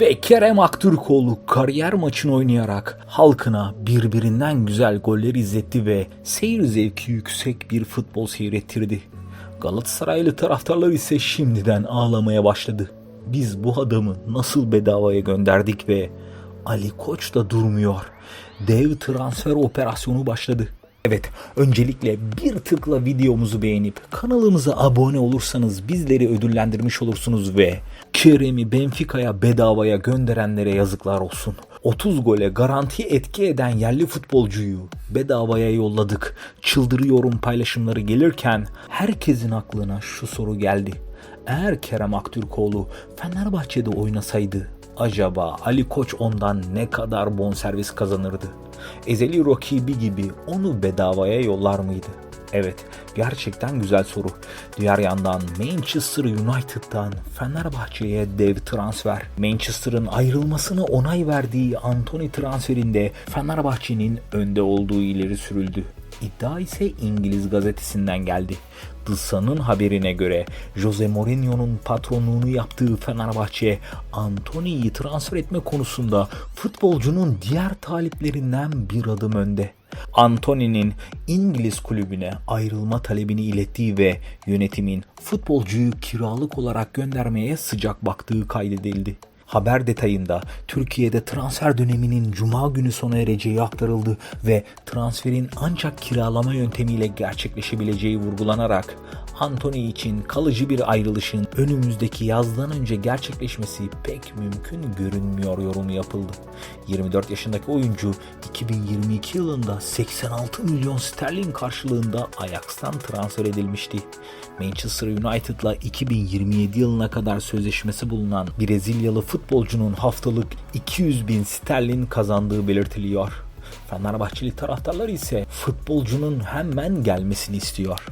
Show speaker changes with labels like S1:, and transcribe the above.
S1: Ve Kerem Aktürkoğlu kariyer maçını oynayarak halkına birbirinden güzel goller izletti ve seyir zevki yüksek bir futbol seyrettirdi. Galatasaraylı taraftarlar ise şimdiden ağlamaya başladı. Biz bu adamı nasıl bedavaya gönderdik ve Ali Koç da durmuyor. Dev transfer operasyonu başladı. Evet, öncelikle bir tıkla videomuzu beğenip kanalımıza abone olursanız bizleri ödüllendirmiş olursunuz ve Kerem'i Benfica'ya bedavaya gönderenlere yazıklar olsun. 30 gole garanti etki eden yerli futbolcuyu bedavaya yolladık. Çıldırıyorum paylaşımları gelirken herkesin aklına şu soru geldi. Eğer Kerem Aktürkoğlu Fenerbahçe'de oynasaydı acaba Ali Koç ondan ne kadar bonservis kazanırdı? Ezeli rakibi gibi onu bedavaya yollar mıydı? Evet, gerçekten güzel soru. Diğer yandan Manchester United'dan Fenerbahçe'ye dev transfer. Manchester'ın ayrılmasına onay verdiği Anthony transferinde Fenerbahçe'nin önde olduğu ileri sürüldü. İddia ise İngiliz gazetesinden geldi. The haberine göre Jose Mourinho'nun patronluğunu yaptığı Fenerbahçe Antony'yi transfer etme konusunda futbolcunun diğer taliplerinden bir adım önde. Antony'nin İngiliz kulübüne ayrılma talebini ilettiği ve yönetimin futbolcuyu kiralık olarak göndermeye sıcak baktığı kaydedildi. Haber detayında Türkiye'de transfer döneminin cuma günü sona ereceği aktarıldı ve transferin ancak kiralama yöntemiyle gerçekleşebileceği vurgulanarak Anthony için kalıcı bir ayrılışın önümüzdeki yazdan önce gerçekleşmesi pek mümkün görünmüyor yorumu yapıldı. 24 yaşındaki oyuncu 2022 yılında 86 milyon sterlin karşılığında Ajax'tan transfer edilmişti. Manchester United'la 2027 yılına kadar sözleşmesi bulunan Brezilyalı futbolcunun haftalık 200 bin sterlin kazandığı belirtiliyor. Fenerbahçeli taraftarlar ise futbolcunun hemen gelmesini istiyor.